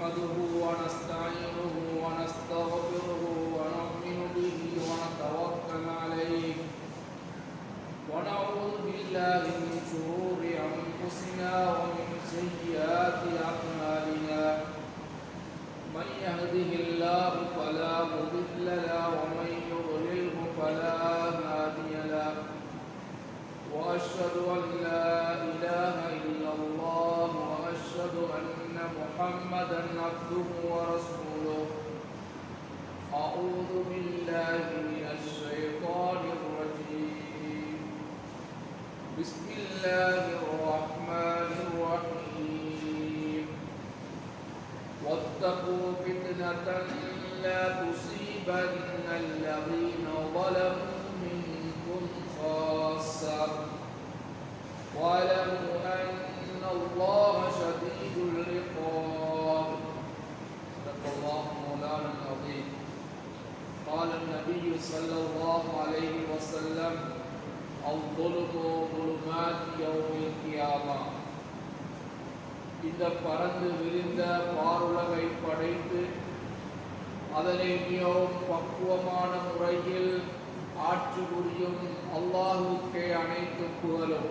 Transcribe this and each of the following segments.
Pak. فتنة لا تصيبن الذين ظلموا منكم خاصة واعلموا أن الله شديد العقاب صدق الله مولانا العظيم قال النبي صلى الله عليه وسلم الظلم ظلمات يوم القيامه இந்த பறந்து விரிந்த பாருலகை படைத்து அதனை மிகவும் பக்குவமான முறையில் ஆட்சி புரியும் அல்லாஹுக்கே அனைத்து புகழும்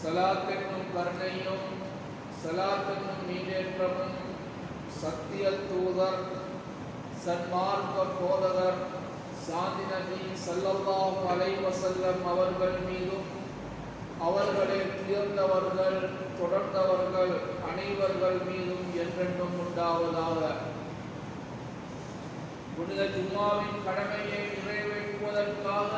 சலாத்தென்னும் கருணையும் சலாத்தென்னும் மீனேற்றமும் சத்திய தூதர் சன்மார்க்க போதகர் சாந்தி நபி சல்லல்லாஹு அலைவசல்லம் அவர்கள் மீதும் அவர்களை துயர்ந்தவர்கள் தொடர்ந்தவர்கள் அனைவர்கள் மீதும் என்றென்றும் உண்டாவதாக. புனித ஜும்மாவின் கடமையை நிறைவேற்றுவதற்காக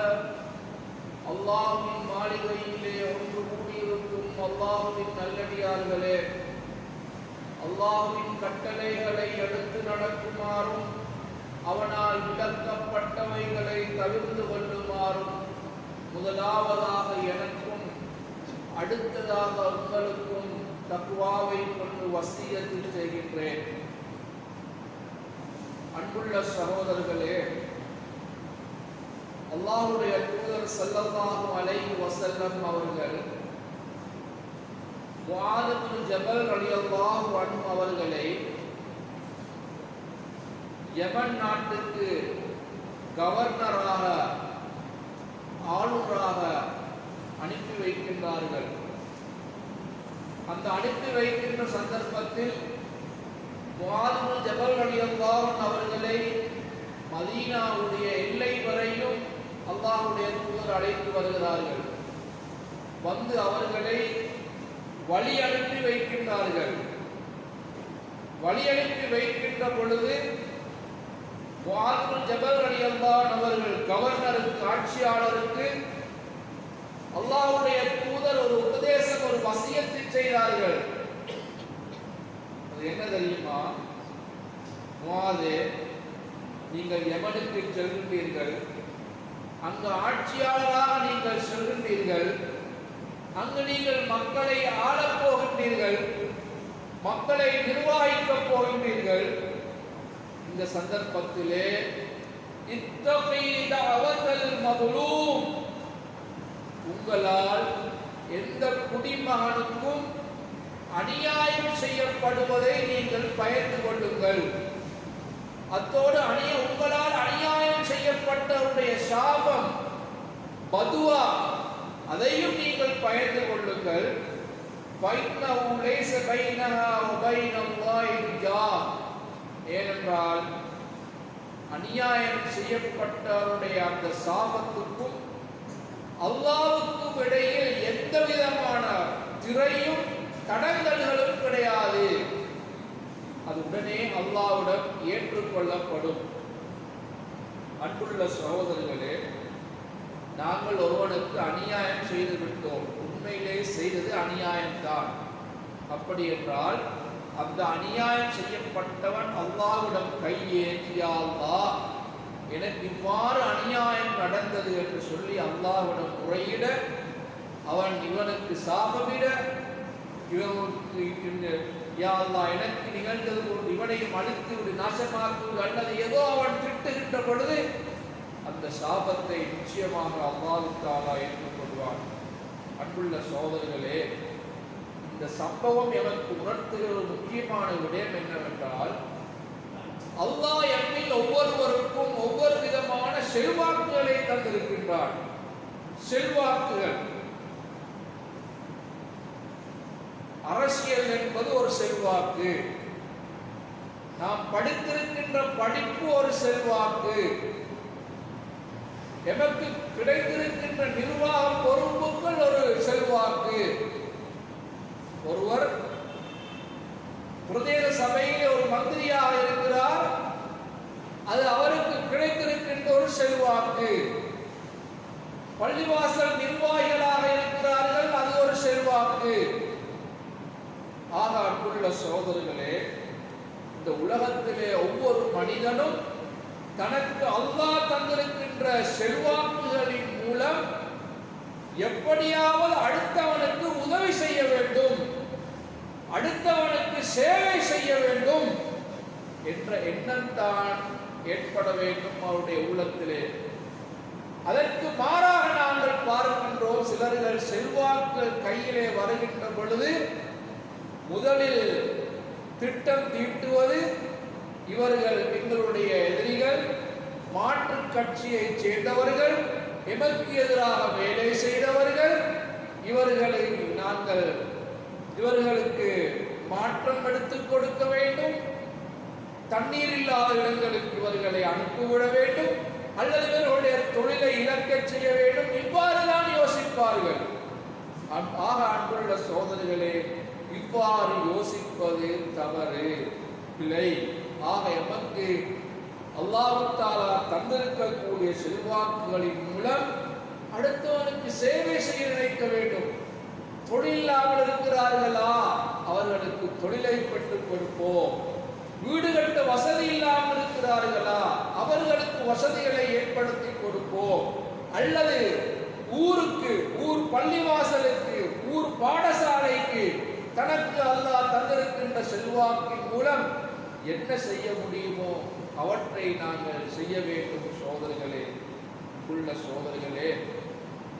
அல்லாஹின் மாளிகையிலே ஒன்று கூடியிருக்கும் அல்லாஹுவின் நல்லடியார்களே அல்லாஹுவின் கட்டளைகளை எடுத்து நடக்குமாறும் அவனால் விளக்கப்பட்டவைகளை தவிர்த்து கொள்ளுமாறும் முதலாவதாக எனக்கும் அடுத்ததாக உங்களுக்கும் தக்குவாவை கொண்டு வசியத்தில் செய்கின்றேன். அன்புள்ள சகோதரர்களே அல்லாஹுடைய தூதர் சல்லல்லாஹு அலை வசல்லம் அவர்கள் முஆது ஜபல் ரலியல்லாஹு அன்ஹு அவர்களை யமன் நாட்டுக்கு கவர்னராக ஆளுநராக அனுப்பி வைக்கின்றார்கள். அந்த அனுப்பி வைக்கின்ற சந்தர்ப்பத்தில் முஆது ஜபல் ரலியல்லாஹு அவர்களை மதீனாவுடைய எல்லை வரையும் அல்லாஹுடைய தூதர் அழைத்து வருகிறார்கள். வந்து அவர்களை வழி அனுப்பி வைக்கின்றார்கள். வழி அனுப்பி வைக்கின்ற பொழுது முஆது ஜபல் ரலியல்லாஹு அவர்கள் கவர்னருக்கு ஆட்சியாளருக்கு அல்லாஹுடைய தூதர் ஒரு உபதேசம் ஒரு வசியத்தை செய்தார்கள். அது என்ன தெரியுமா? மோதே நீங்கள் எவனுக்கு செல்கின்றீர்கள்? அங்கு ஆட்சியாளராக நீங்கள் செல்கின்றீர்கள். அங்கு நீங்கள் மக்களை ஆளப் போகின்றீர்கள். மக்களை நிர்வாகிக்கப் போகின்றீர்கள். இந்த சந்தர்ப்பத்திலே இத்தகைய உங்களால் எந்த குடிமகனுக்கும் அநியாயம் செய்யப்படுவதை நீங்கள் பயந்து கொள்ளுங்கள். அத்தோடு அணிய உங்களால் அநியாயம் செய்யப்பட்டவருடைய சாபம் பதுவா அதையும் நீங்கள் பயந்து கொள்ளுங்கள். ஏனென்றால் அநியாயம் செய்யப்பட்டவருடைய அந்த சாபத்துக்கும் அல்லாவுக்கும் இடையில் எந்த விதமான திரையும் தடங்கல்களும் கிடையாது. அது உடனே அல்லாவுடன் ஏற்றுக்கொள்ளப்படும். அன்புள்ள சகோதரர்களே நாங்கள் ஒருவனுக்கு அநியாயம் செய்து விட்டோம் உண்மையிலே செய்தது அநியாயம்தான். அப்படி என்றால் அந்த அநியாயம் செய்யப்பட்டவன் அல்லாவிடம் கையேற்றியால்தா எனக்கு இவ்வாறு அநியாயம் நடந்தது என்று சொல்லி அல்லாவிடம் முறையிட அவன் இவனுக்கு சாபமிட இவனுக்கு இந்த யா அல்லா எனக்கு நிகழ்ந்தது போன்று இவனையும் அழித்து விடு நாசமாக்குவது அல்லது ஏதோ அவன் திட்டுகின்ற பொழுது அந்த சாபத்தை நிச்சயமாக அல்லாஹ் ஏற்றுக்கொள்வான். அன்புள்ள சோதரர்களே இந்த சம்பவம் எனக்கு உணர்த்துகிற ஒரு முக்கியமான விடயம் என்னவென்றால் அல்லாஹ் எம்மில் ஒவ்வொருவருக்கும் ஒவ்வொரு விதமான செல்வாக்குகளை தந்திருக்கின்றான். செல்வாக்குகள். அரசியல் என்பது ஒரு செல்வாக்கு. நாம் படித்திருக்கின்ற படிப்பு ஒரு செல்வாக்கு. எமக்கு கிடைத்திருக்கின்ற நிர்வாக பொறுப்புகள் ஒரு செல்வாக்கு. ஒருவர் பிரதேச சபையில் ஒரு மந்திரியாக இருக்கிறார். அது அவருக்கு கிடைத்திருக்கின்ற ஒரு செல்வாக்கு. பள்ளிவாசல் நிர்வாகிகளாக இருக்கிறார்கள் அது ஒரு செல்வாக்கு. ஆக அன்புள்ள சகோதரர்களே இந்த உலகத்திலே ஒவ்வொரு மனிதனும் தனக்கு அல்லாஹ் தந்திருக்கின்ற செல்வாக்குகளின் மூலம் எப்படியாவது அடுத்தவனுக்கு உதவி செய்ய வேண்டும் அடுத்தவனுக்கு சேவை செய்ய வேண்டும் என்ற எண்ணம் தான் ஏற்பட வேண்டும் அவருடைய உள்ளத்திலே. அதற்கு மாறாக நாங்கள் பார்க்கின்றோம் சிலர்கள் செல்வாக்கு கையிலே வருகின்ற பொழுது முதலில் திட்டம் தீட்டுவது இவர்கள் எங்களுடைய எதிரிகள் மாற்று கட்சியைச் சேர்ந்தவர்கள் எமக்கு எதிராக வேலை செய்தவர்கள் இவர்களை நாங்கள் இவர்களுக்கு மாற்றம் எடுத்துக் கொடுக்க வேண்டும். தண்ணீர் இல்லாத இடங்களுக்கு இவர்களை அனுப்பிவிட வேண்டும். அல்லது இவர்களுடைய தொழிலை இழக்க செய்ய வேண்டும். இவ்வாறுதான் யோசிப்பார்கள். ஆக அன்புள்ள சோதனைகளே இவ்வாறு யோசிப்பது தவறு. பிழை ஆக எமக்கு அல்லாஹ் தந்திருக்கக்கூடிய செல்வாக்குகளின் மூலம் அடுத்தவனுக்கு சேவை செய்ய நினைக்க வேண்டும். தொழில் இல்லாமல் இருக்கிறார்களா? அவர்களுக்கு தொழிலை பெற்றுக் கொடுப்போம். வீடு கட்ட வசதி இல்லாமல் இருக்கிறார்களா? அவர்களுக்கு வசதிகளை ஏற்படுத்தி கொடுப்போம். அல்லது ஊருக்கு ஊர் பள்ளிவாசலுக்கு ஊர் பாடசாலைக்கு தனக்கு அல்லாஹ் தந்திருக்கின்ற செல்வாக்கின் மூலம் என்ன செய்ய முடியுமோ அவற்றை நாங்கள் செய்ய வேண்டும் சோதர்களே உள்ள சோதர்களே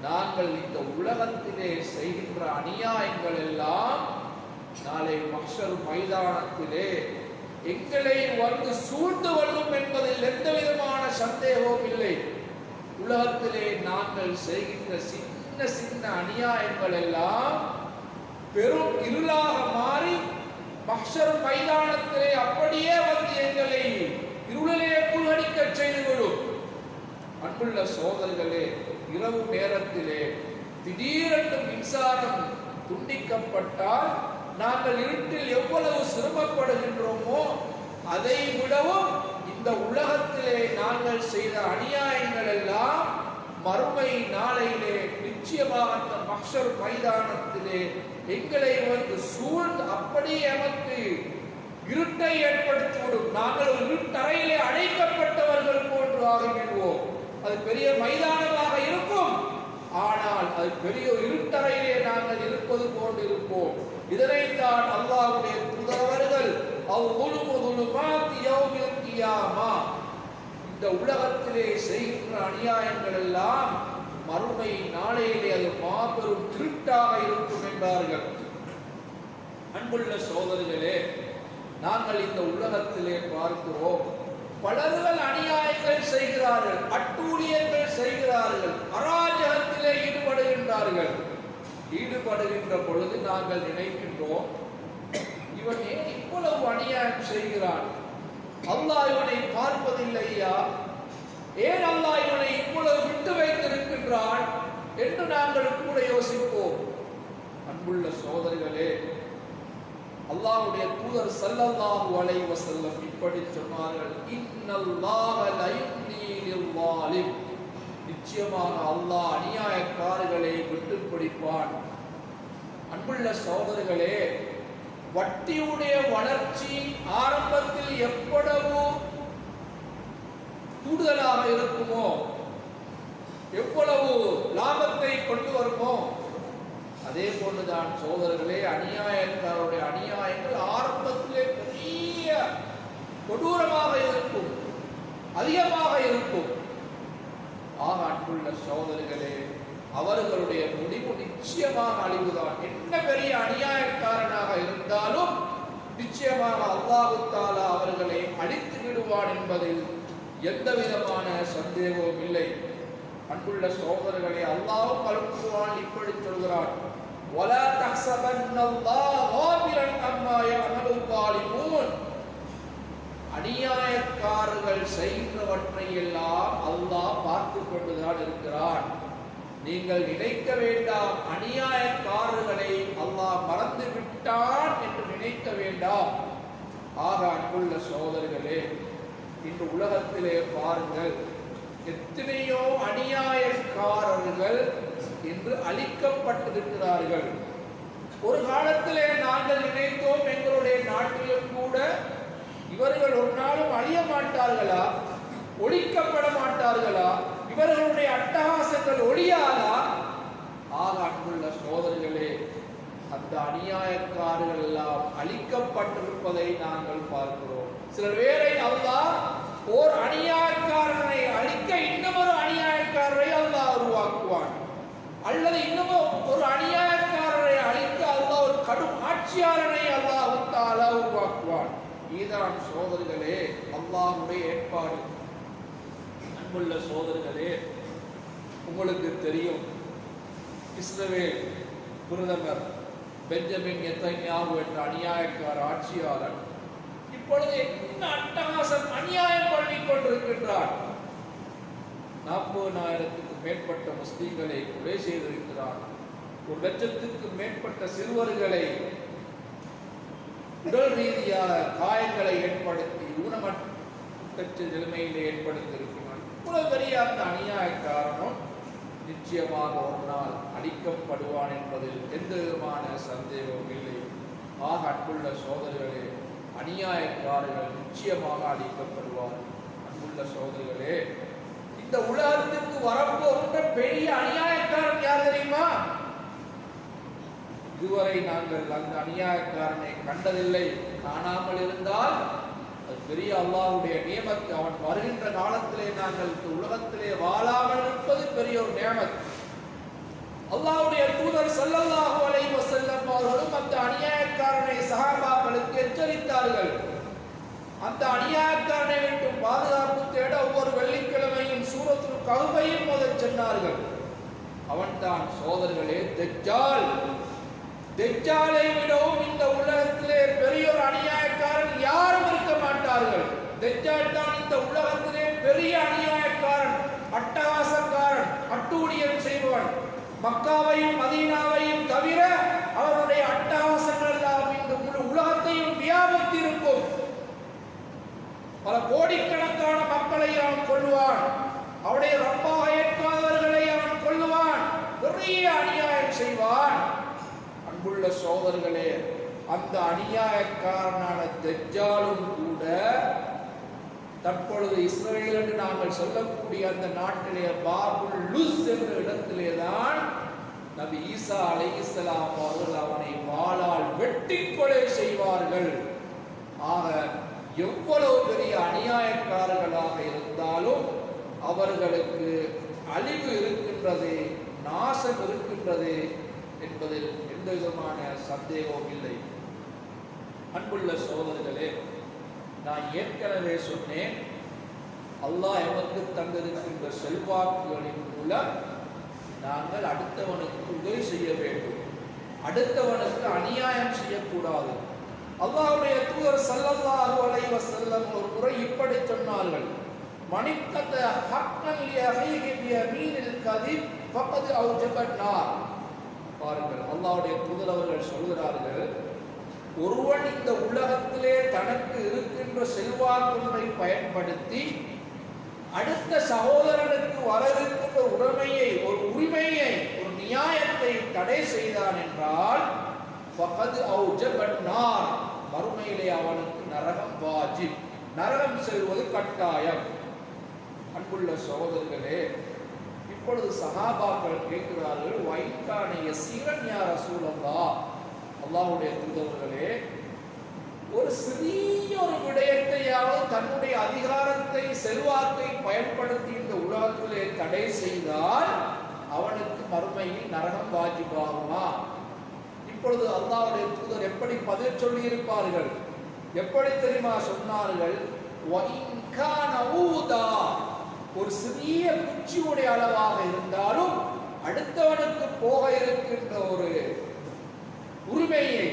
நாங்கள் இந்த உலகத்திலே செய்கின்ற அநியாயங்கள் எல்லாம் நாளை மக்சர் மைதானத்திலே எங்களை வந்து சூழ்ந்து வரும் என்பதில் எந்த விதமான சந்தேகமும் இல்லை. உலகத்திலே நாங்கள் செய்கின்ற சின்ன சின்ன அநியாயங்கள் எல்லாம் பெரும் இருளாக மாறி மக்சர் மைதானத்திலே அப்படியே வந்து எங்களை இருளிலே மூழ்கடிக்க செய்துவிடும் அன்புள்ள சோதர்களே இரவு நேரத்திலே திடீரென்று மின்சாரம் துண்டிக்கப்பட்டால் நாங்கள் இருட்டில் எவ்வளவு சிரமப்படுகின்றோமோ அதை விடவும் இந்த உலகத்திலே நாங்கள் செய்த அநியாயங்கள் எல்லாம் மறுமை நாளையிலே நிச்சயமாக அந்த மக்ஷர் மைதானத்திலே எங்களை வந்து சூழ்ந்து அப்படியே எமக்கு இருட்டை ஏற்படுத்திவிடும் நாங்கள் ஒரு இருட்டறையிலே அழைக்கப்பட்டவர்கள் போன்று ஆகிவிடுவோம். அது பெரிய மைதானமாக இருக்கும். ஆனால் அது பெரிய இருட்டறையிலே நாங்கள் இருப்பது போன்று இருப்போம். இதனைத்தான் அல்லாவுடைய புதவர்கள் அவ் உலுமுதுலுமாத்தி யௌமில் இந்த உலகத்திலே செய்கின்ற அநியாயங்கள் எல்லாம் மறுமை நாளையிலே அது மாபெரும் திருட்டாக இருக்கும் என்றார்கள் அன்புள்ள சோதரிகளே நாங்கள் இந்த உலகத்திலே பார்க்கிறோம். பலர்கள் அநியாயங்கள் செய்கிறார்கள் அட்டூழியங்கள் செய்கிறார்கள் அராஜகத்திலே ஈடுபடுகின்றார்கள். ஈடுபடுகின்ற பொழுது நாங்கள் நினைக்கின்றோம் இவன் ஏன் இவ்வளவு அநியாயம் செய்கிறான்? அல்லாஹ் இவனை பார்ப்பதில்லையா? ஏன் அல்லாஹ் இவனை இவ்வளவு விட்டு வைத்திருக்கின்றான் என்று நாங்கள் கூட யோசிப்போம். அன்புள்ள சோதரிகளே அல்லாஹ்வுடைய தூதர் சல்லல்லாஹு அலைஹி வஸல்லம் இப்படி சொன்னார்கள். இன்னல்லாஹ லயும்லி வாலிம் நிச்சயமாக அல்லாஹ் அநியாயக்காரர்களை விட்டு பிடிப்பான் அன்புள்ள சோதரிகளே வட்டியுடைய வளர்ச்சி ஆரம்பத்தில் எவ்வளவு கூடுதலாக இருக்குமோ எவ்வளவு லாபத்தை கொண்டு வருமோ அதே போன்றுதான் சோதரர்களே அநியாயக்காரருடைய அநியாயங்கள் ஆரம்பத்திலே பெரிய கொடூரமாக இருக்கும் அதிகமாக இருக்கும். ஆக அன்புள்ள சோதரிகளே அவர்களுடைய முடிவு நிச்சயமாக அழிவுதான் என்ன பெரிய அநியாயக்காரனாக அல்லாஹு தாலா அவர்களை அழித்து விடுவான் என்பதில் எந்த விதமான சந்தேகமும் இல்லை அன்புள்ள சோதரர்களே அல்லாஹ் கல்குவான் இப்படி சொல்கிறான் ولا تحسبن الله غافلا عما يعمل الظالمون அநியாயக்காரர்கள் செய்கிறவற்றை எல்லாம் அல்லாஹ் பார்த்து கொண்டுதான் இருக்கிறான் நீங்கள் நினைக்க வேண்டாம் அநியாயக்காரர்களை அல்லாஹ் மறந்து விட்டான் என்று நினைக்க வேண்டாம். ஆக அன்புள்ள சோதர்களே இன்று உலகத்திலே பாருங்கள் எத்தனையோ அநியாயக்காரர்கள் இன்று அழிக்கப்பட்டிருக்கிறார்கள். ஒரு காலத்திலே நாங்கள் நினைத்தோம் எங்களுடைய நாட்டிலும் கூட இவர்கள் ஒரு நாளும் அழிய மாட்டார்களா? ஒழிக்கப்பட மாட்டார்களா? இவர்களுடைய அட்டகாசங்கள் ஒழியாதா? ஆக அன்புள்ள சோதனைகளே அந்த அநியாயக்காரர்கள் எல்லாம் அழிக்கப்பட்டிருப்பதை நாங்கள் பார்க்கிறோம். சில பேரை அல்லா ஓர் அநியாயக்காரனை அழிக்க இன்னமொரு அநியாயக்காரரை அல்லாஹ் உருவாக்குவான். அல்லது இன்னமும் ஒரு அநியாயக்காரரை அழிக்க அல்லாஹ் ஒரு கடும் ஆட்சியாளனை அல்லாஹ் தாலா உருவாக்குவான். இதுதான் சோதனைகளே அல்லாஹுடைய ஏற்பாடு. அன்புள்ள சோதர்களே உங்களுக்கு தெரியும். இஸ்ரவேல் பிரதமர் பெஞ்சமின் எத்தன்யாவு என்ற அநியாயக்கார ஆட்சியாளர் இப்பொழுது என்ன அட்டகாசம் அநியாயம் பண்ணி கொண்டிருக்கின்றார். நாற்பதாயிரத்துக்கு மேற்பட்ட முஸ்லீம்களை கொலை செய்திருக்கிறார். ஒரு லட்சத்துக்கு மேற்பட்ட சிறுவர்களை உடல் ரீதியாக காயங்களை ஏற்படுத்தி ஊனமற்ற நிலைமையிலே ஏற்படுத்தியிருக்கிறார். இவ்வளவு பெரிய அந்த அநியாய காரணம் நிச்சயமாக ஒரு நாள் அழிக்கப்படுவான் என்பதில் எந்த விதமான சந்தேகமும் இல்லை. ஆக அன்புள்ள சோதரிகளே அநியாயக்காரர்கள் நிச்சயமாக அழிக்கப்படுவார் அன்புள்ள சோதர்களே இந்த உலகத்திற்கு வரப்போகின்ற பெரிய அநியாயக்காரன் யார் தெரியுமா? இதுவரை நாங்கள் அந்த அநியாயக்காரனை கண்டதில்லை. காணாமல் இருந்தால் அது பெரிய அல்லாவுடைய நியமத்து. அவன் வருகின்ற காலத்திலே நாங்கள் உலகத்திலே வாழாமல் இருப்பது பெரிய ஒரு நியமத் அல்லாவுடைய தூதர் ஸல்லல்லாஹு அலைஹி வஸல்லம் அவர்களும் அந்த அநியாயக்காரனை சகாபாக்களுக்கு எச்சரித்தார்கள். அந்த அநியாயக்காரனை விட்டு பாதுகாப்பு தேட ஒவ்வொரு வெள்ளிக்கிழமையும் சூரத்துல் கஹ்ஃபையும் மோதச் சொன்னார்கள் அவன்தான் சோதர்களே தெச்சால் தெஜ்ஜாலை விடவும் இந்த உலகத்திலே பெரிய ஒரு இருக்க தெஜ்ஜால் தான் இந்த உலகத்திலே பெரிய அநியாயக்காரன் அட்டகாசக்காரன் அட்டூழியம் செய்பவன். மக்காவையும் மதீனாவையும் தவிர அவருடைய அட்டகாசங்கள் எல்லாம் இந்த முழு உலகத்தையும் வியாபித்திருக்கும். பல கோடிக்கணக்கான மக்களை அவன் கொள்ளுவான் அவருடைய ரப்பாக ஏற்காதவர்களை அவன் கொள்ளுவான் பெரிய அநியாயம் செய்வான். அன்புள்ள சோதர்களே அந்த அநியாயக்காரனான தெஜாலும் கூட தற்பொழுது இஸ்ரேல் என்று நாங்கள் சொல்லக்கூடிய அந்த நாட்டிலே பாபுல் லுஸ் என்ற இடத்திலே தான் நபி ஈசா அலைஹிஸ்ஸலாம் அவர்கள் அவனை வாளால் வெட்டி கொலை செய்வார்கள். ஆக எவ்வளவு பெரிய அநியாயக்காரர்களாக இருந்தாலும் அவர்களுக்கு அழிவு இருக்கின்றது நாசம் இருக்கின்றது என்பதில் எந்த விதமான சந்தேகமும் இல்லை. அன்புள்ள சோதர்களே நான் ஏற்கனவே சொன்னேன் அல்லாஹ் எமக்கு தந்திருக்கின்ற செல்வாக்குகளின் மூலம் நாங்கள் அடுத்தவனுக்கு உதவி செய்ய வேண்டும். அடுத்தவனுக்கு அநியாயம் செய்யக்கூடாது. அல்லாஹுடைய தூதர் ஸல்லல்லாஹு அலைவ செல்லம் ஒரு முறை இப்படி சொன்னார்கள் மணிக்கத ஹக்கல்லிய லியஹீஹி மீனில் கதி ஃபகத் அவுஜபன் நார். பாருங்கள் அல்லாவுடைய தூதர் அவர்கள் சொல்கிறார்கள் ஒருவன் இந்த உலகத்திலே தனக்கு இருக்கின்ற செல்வாக்குகளை பயன்படுத்தி அடுத்த சகோதரனுக்கு வரவிருக்கின்ற உடைமையை ஒரு உரிமையை ஒரு நியாயத்தை தடை செய்தான் என்றால் ஃபகத் அவுஜபன் மறுமையிலே அவனுக்கு நரகம் வாஜிப். நரகம் செல்வது கட்டாயம். அன்புள்ள சகோதரர்களே இப்பொழுது சகாபாக்கள் கேட்கிறார்கள் வைத்தானைய சீரன் யார் அசூலந்தா அல்லாவுடைய தூதர்களே ஒரு சிறிய ஒரு விடயத்தையாவது தன்னுடைய அதிகாரத்தை செல்வாக்கை பயன்படுத்தி இந்த உலகத்திலே தடை செய்தால் அவனுக்கு மறுமையில் நரகம் வாஜிபாகுமா? இப்பொழுது அல்லாவுடைய தூதர் எப்படி பதில் சொல்லியிருப்பார்கள்? எப்படி தெரியுமா சொன்னார்கள்? ஒரு சிறிய குச்சியுடைய அளவாக இருந்தாலும் அடுத்தவனுக்கு போக இருக்கின்ற ஒரு உரிமையை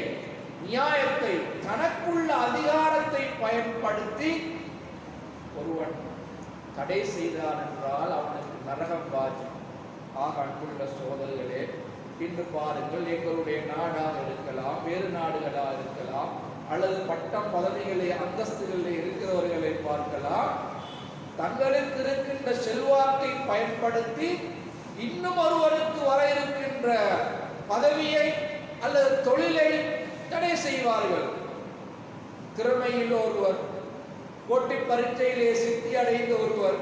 நியாயத்தை தனக்குள்ள அதிகாரத்தை பயன்படுத்தி ஒருவன் தடை செய்தான் என்றால் அவனுக்கு நரகம் பாஜி ஆக அன்புள்ள சோதர்களே இன்று பாருங்கள் எங்களுடைய நாடாக இருக்கலாம் வேறு நாடுகளாக இருக்கலாம் அல்லது பட்டம் பதவிகளை அந்தஸ்துகளில் இருக்கிறவர்களை பார்க்கலாம். தங்களுக்கு இருக்கின்ற செல்வாக்கை பயன்படுத்தி இன்னும் ஒருவருக்கு வர இருக்கின்ற பதவியை அல்லது தொழிலை தடை செய்வார்கள். திறமையில் ஒருவர் போட்டி பரீட்சையிலே சித்தி அடைந்த ஒருவர்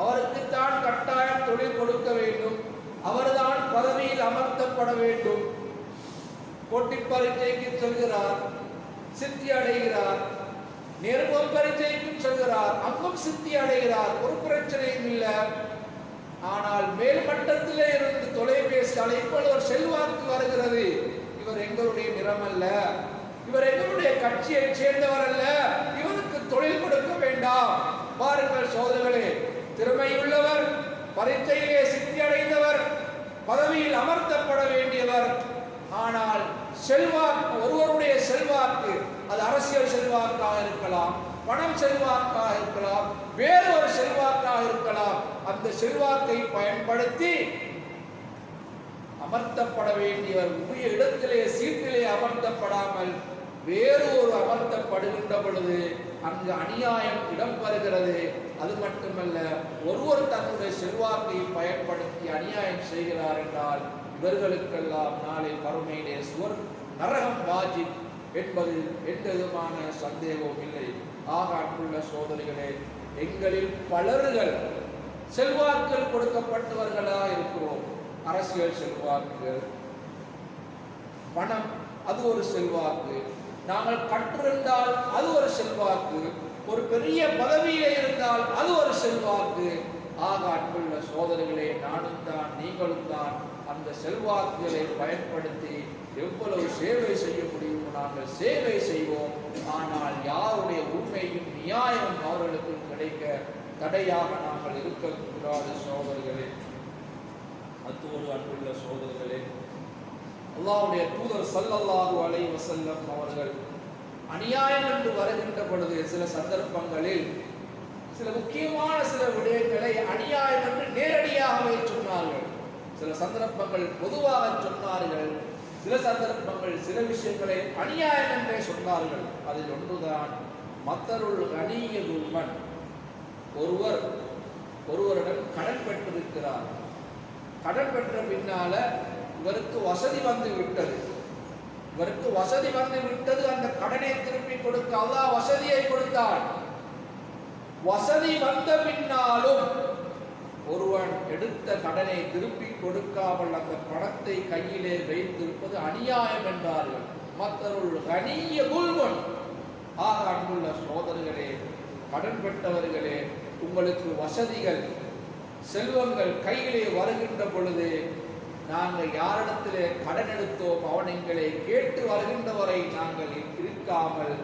அவருக்குத்தான் கட்டாயம் தொழில் கொடுக்க வேண்டும். அவர்தான் பதவியில் அமர்த்தப்பட வேண்டும். போட்டி பரீட்சைக்கு செல்கிறார் சித்தி அடைகிறார் நேர்முக பரீட்சைக்கும் செல்கிறார் அங்கும் சித்தி அடைகிறார். ஒரு பிரச்சனையும் இல்லை. ஆனால் மேல்மட்டத்திலே இருந்து தொலைபேசி அழைப்பில் ஒரு செல்வாக்கு வருகிறது. இவர் எங்களுடைய நிறம் அல்ல இவர் எங்களுடைய கட்சியை சேர்ந்தவர் அல்ல இவருக்கு தொழில் கொடுக்க வேண்டாம். பாருங்கள் சோதனைகளே. திறமையுள்ளவர் பரீட்சையிலே சித்தி அடைந்தவர் பதவியில் அமர்த்தப்பட வேண்டியவர். ஆனால் செல்வாக்கு ஒருவருடைய செல்வாக்கு அது அரசியல் செல்வாக்காக இருக்கலாம் பணம் செல்வாக்காக இருக்கலாம் வேறு ஒரு செல்வாக்காக இருக்கலாம். அந்த செல்வாக்கை பயன்படுத்தி அமர்த்தப்பட வேண்டியவர் உரிய இடத்திலே சீட்டிலே அமர்த்தப்படாமல் வேறு ஒரு அமர்த்தப்படுகின்ற பொழுது அங்கு அநியாயம் இடம்பெறுகிறது. அது மட்டுமல்ல ஒருவர் தன்னுடைய செல்வாக்கை பயன்படுத்தி அநியாயம் செய்கிறார் என்றால் இவர்களுக்கெல்லாம் நாளை மறுமையிலே சுவர் நரகம் வாஜி என்பது எந்த விதமான சந்தேகமும் இல்லை. ஆக அன்புள்ள சோதனைகளே எங்களில் பலர்கள் செல்வாக்கள் கொடுக்கப்பட்டவர்களா இருக்கிறோம். அரசியல் செல்வாக்கு. பணம் அது ஒரு செல்வாக்கு. நாங்கள் கற்றிருந்தால் அது ஒரு செல்வாக்கு. ஒரு பெரிய பதவியிலே இருந்தால் அது ஒரு செல்வாக்கு. ஆக அன்புள்ள சோதனைகளே நானும் தான் நீங்களும் தான் அந்த செல்வாக்குகளை பயன்படுத்தி எவ்வளவு சேவை செய்ய முடியும் நாங்கள் சேவை செய்வோம். ஆனால் யாருடைய உண்மையும் நியாயம் அவர்களுக்கு கிடைக்க தடையாக நாங்கள் இருக்கக்கூடாது சோதர்களே அத்தோடு அன்புள்ள சோதர்களே அல்லாவுடைய தூதர் சல்லல்லாஹு அலைஹி வஸல்லம் அவர்கள் அநியாயம் என்று வருகின்ற பொழுது சில சந்தர்ப்பங்களில் சில முக்கியமான சில விடயங்களை அநியாயம் என்று நேரடியாகவே சொன்னார்கள். சில சந்தர்ப்பங்கள் பொதுவாக சொன்னார்கள். சில சந்தர்ப்பங்கள் சில விஷயங்களை அநியாயம் என்றே சொன்னார்கள். அதில் ஒன்றுதான் மத்தருள் கனிய துர்மன் ஒருவர் ஒருவரிடம் கடன் பெற்றிருக்கிறார். கடன் பெற்ற பின்னால இவருக்கு வசதி வந்து விட்டது. இவருக்கு வசதி வந்து விட்டது அந்த கடனை திருப்பி கொடுக்க அல்லாஹ் வசதியை கொடுத்தான் வசதி வந்த பின்னாலும் ஒருவன் எடுத்த கடனை திருப்பி கொடுக்காமல் அந்த பணத்தை கையிலே வைத்திருப்பது அநியாயம் என்றார்கள். மற்றவர்கள் கனிய குல்வன் ஆக அன்புள்ள சோதர்களே கடன் பெற்றவர்களே உங்களுக்கு வசதிகள் செல்வங்கள் கையிலே வருகின்ற பொழுது நாங்கள் யாரிடத்திலே கடன் எடுத்தோம் அவன் எங்களை கேட்டு வருகின்றவரை நாங்கள் இருக்காமல்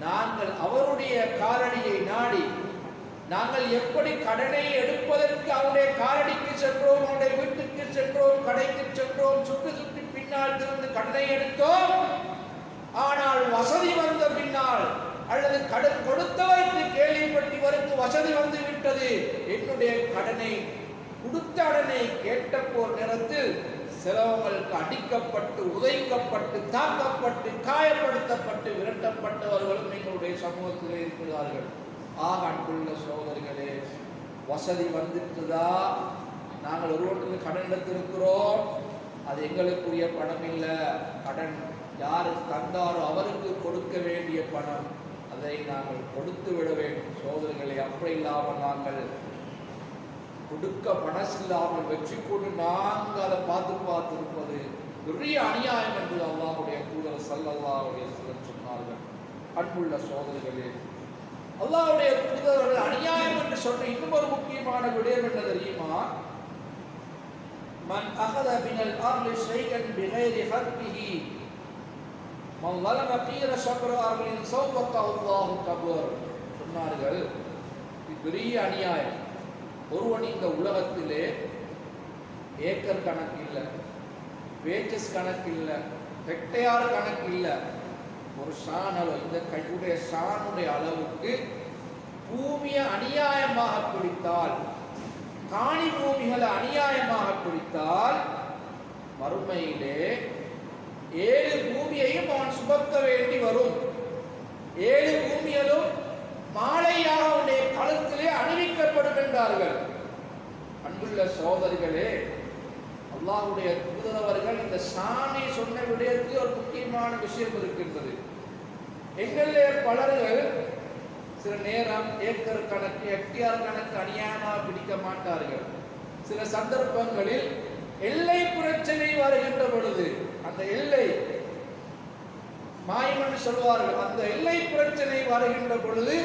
நாங்கள் அவருடைய காலடியை நாடி நாங்கள் எப்படி கடனை எடுப்பதற்கு அவருடைய காரடிக்கு சென்றோம் அவருடைய வீட்டுக்கு சென்றோம் கடைக்கு சென்றோம் சுற்றி சுற்றி பின்னால் திருந்து கடனை எடுத்தோம். ஆனால் வசதி வந்த பின்னால் அல்லது கடன் கொடுத்தவருக்கு கேள்விப்பட்டு இவருக்கு வசதி வந்து விட்டது. என்னுடைய கடனை கொடுத்த உடனே கேட்ட போர் நேரத்தில் சிலவங்களுக்கு அடிக்கப்பட்டு உதைக்கப்பட்டு தாக்கப்பட்டு காயப்படுத்தப்பட்டு விரட்டப்பட்டவர்களும் எங்களுடைய சமூகத்தில் இருக்கிறார்கள். ஆக அன்புள்ள சோதரிகளே வசதி வந்துட்டுதா? நாங்கள் ஒருவருக்கு கடன் எடுத்திருக்கிறோம். அது எங்களுக்குரிய பணம் இல்லை. கடன் யார் தந்தாரோ அவருக்கு கொடுக்க வேண்டிய பணம் அதை நாங்கள் கொடுத்து விட வேண்டும். சோதரிகளை அப்படி இல்லாமல் நாங்கள் கொடுக்க மனசு இல்லாமல் வெற்றி கொண்டு நாங்கள் அதை பார்த்து பார்த்து இருப்பது பெரிய அநியாயம் என்று அல்லாவுடைய தூதர் சல்லல்லாவுடைய சிலர் சொன்னார்கள். அன்புள்ள சோதரிகளே அல்லாவுடைய தூதர்கள் அநியாயம் என்று சொன்ன இன்னும் ஒரு முக்கியமான விடயம் என்ன தெரியுமா? மன் அகத பினல் அர்லி ஷைகன் பிகைரி ஹர்பிஹி மன் வலம பீர சக்கரவார்களின் சௌபத்த அல்லாஹு கபூர் சொன்னார்கள். இது பெரிய அநியாயம். ஒருவன் இந்த உலகத்திலே ஏக்கர் கணக்கு இல்லை பேச்சஸ் கணக்கு இல்லை ஹெக்டேயார் கணக்கு இல்லை ஒரு சான் அளவு. இந்த கையுடைய சானுடைய அளவுக்கு பூமியை அநியாயமாக பிடித்தால் காணி பூமிகளை அநியாயமாக பிடித்தால் மறுமையிலே ஏழு பூமியையும் அவன் சுமக்க வேண்டி வரும். ஏழு பூமிகளும் மாலையாக அவனுடைய கழுத்திலே அணிவிக்கப்படுகின்றார்கள். அன்புள்ள சோதரிகளே அல்லாஹுடைய தூதரவர்கள் இந்த சாமி சொன்ன விடயத்தில் ஒரு முக்கியமான விஷயம் இருக்கின்றது. எங்களிலே பலர்கள் சில நேரம் ஏக்கர் கணக்கு ஹெக்டியார் கணக்கு அநியாயமாக பிடிக்க மாட்டார்கள். சில சந்தர்ப்பங்களில் எல்லை பிரச்சனை வருகின்ற பொழுது அந்த எல்லை மாயமன் சொல்வார்கள் அந்த எல்லை பிரச்சனை வருகின்ற பொழுது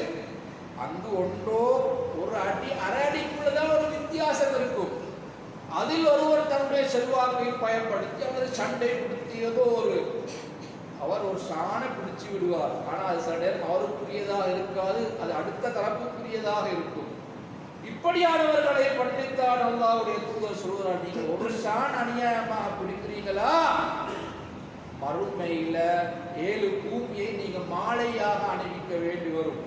அங்கு ஒன்றோ ஒரு அடி அரை அடிக்குள்ளதான் ஒரு வித்தியாசம் இருக்கும். அதில் ஒருவர் தன்னுடைய செல்வாக்கை பயன்படுத்தி அவர் சண்டை கொடுத்து ஏதோ ஒரு அவர் ஒரு சாணை பிடிச்சு விடுவார். ஆனால் அது சில நேரம் அவருக்குரியதாக இருக்காது அது அடுத்த தரப்புக்குரியதாக இருக்கும். இப்படியானவர்களை பண்டித்தான் அல்லாவுடைய தூதர் சொல்கிறார் நீங்கள் ஒரு ஷான் அநியாயமாக பிடிக்கிறீங்களா மறுமையில ஏழு பூமியை நீங்கள் மாலையாக அணிவிக்க வேண்டி வரும்.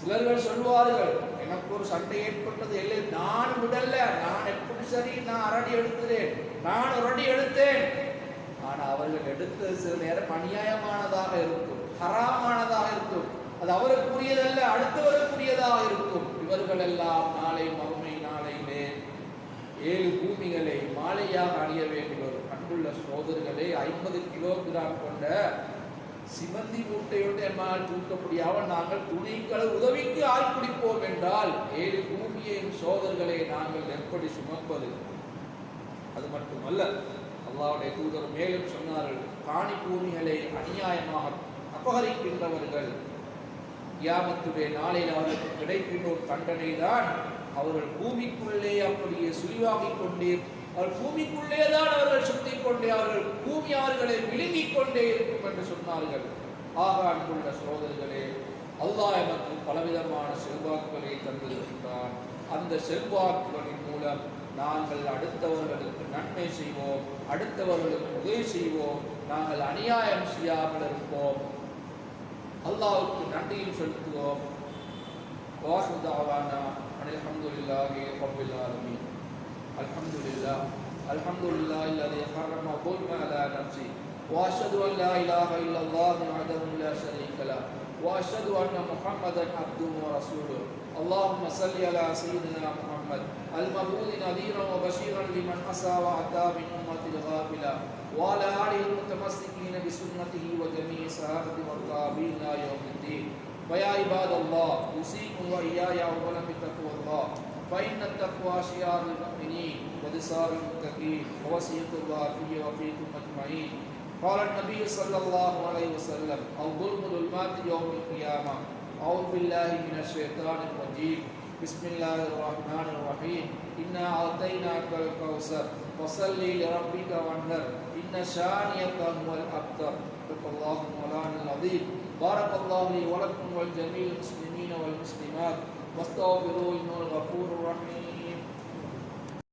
சிலர்கள் சொல்வார்கள் எனக்கு ஒரு சண்டை ஏற்பட்டது இல்லை. நான் விடல நான் எப்படி சரி நான் அரடி எடுக்கிறேன் நான் ஒரு அடி எடுத்தேன். ஆனால் அவர்கள் எடுத்தது சில நேரம் அநியாயமானதாக இருக்கும் ஹராமானதாக இருக்கும். அது அவருக்குரியதல்ல அடுத்தவருக்குரியதாக இருக்கும். இவர்கள் எல்லாம் நாளை மறுமை நாளையிலே ஏழு பூமிகளை மாலையாக அணிய வேண்டி வரும் அன்புள்ள சோதர்களே ஐம்பது கிலோகிராம் கொண்ட சிமந்தி மூட்டையோடு எம்மால் தூக்கக்கூடியாமல் நாங்கள் துணிக்களை உதவிக்கு ஆள் பிடிப்போம் என்றால் ஏழு பூமியின் சோதர்களை நாங்கள் எப்படி சுமப்பது. அது மட்டுமல்ல அல்லாவுடைய தூதர் மேலும் சொன்னார்கள் காணி பூமிகளை அநியாயமாக அபகரிக்கின்றவர்கள் கியாமத்துடைய நாளில் அவர்களுக்கு கிடைக்கின்ற ஒரு தண்டனை தான் அவர்கள் பூமிக்குள்ளே அப்படியே சுழிவாகிக் கொண்டே அவர் பூமிக்குள்ளே தான் அவர்கள் சுத்தி கொண்டே அவர்கள் பூமி அவர்களை விழுங்கிக் கொண்டே இருக்கும் என்று சொன்னார்கள். ஆக அன்புள்ள சோதரிகளே அல்லாஹ் எனக்கு பலவிதமான செல்வாக்குகளை தந்திருக்கின்றான். அந்த செல்வாக்குகளின் மூலம் நாங்கள் அடுத்தவர்களுக்கு நன்மை செய்வோம் அடுத்தவர்களுக்கு உதவி செய்வோம் நாங்கள் அநியாயம் செய்யாமல் இருப்போம். அல்லாவுக்கு நன்றியும் செலுத்துவோம். வாசுதாவானா தாவானா அல்ஹம்துலில்லாஹி ரப்பில் ஆலமீன். الحمد لله الحمد لله الذي حرم الظلم على نفسه. وأشهد أن لا إله إلا الله وحده لا شريك له. وأشهد أن محمدا عبده ورسوله. اللهم صل على سيدنا محمد. المبعوث نذيرا وبشيرا لمن اسى واعتى من أمة الغافلة. وعلى آله المتمسكين بسنته وجميع صحابة والتابعين إلى يوم الدين. فيا عباد الله أوصيكم وإياي أولا بتقوى الله. فان التقوى شعار المؤمنين ودسار المتقين ووصيه الله في وفيكم اجمعين قال النبي صلى الله عليه وسلم الظلم ظلمات يوم القيامه اعوذ بالله من الشيطان الرجيم بسم الله الرحمن الرحيم انا اعطيناك الكوثر فصل لربك وانهر ان شانئك هو الابتر صدق الله مولانا العظيم. بارك الله لي ولكم ولجميع المسلمين والمسلمات. واستغفروه إنه الغفور الرحيم.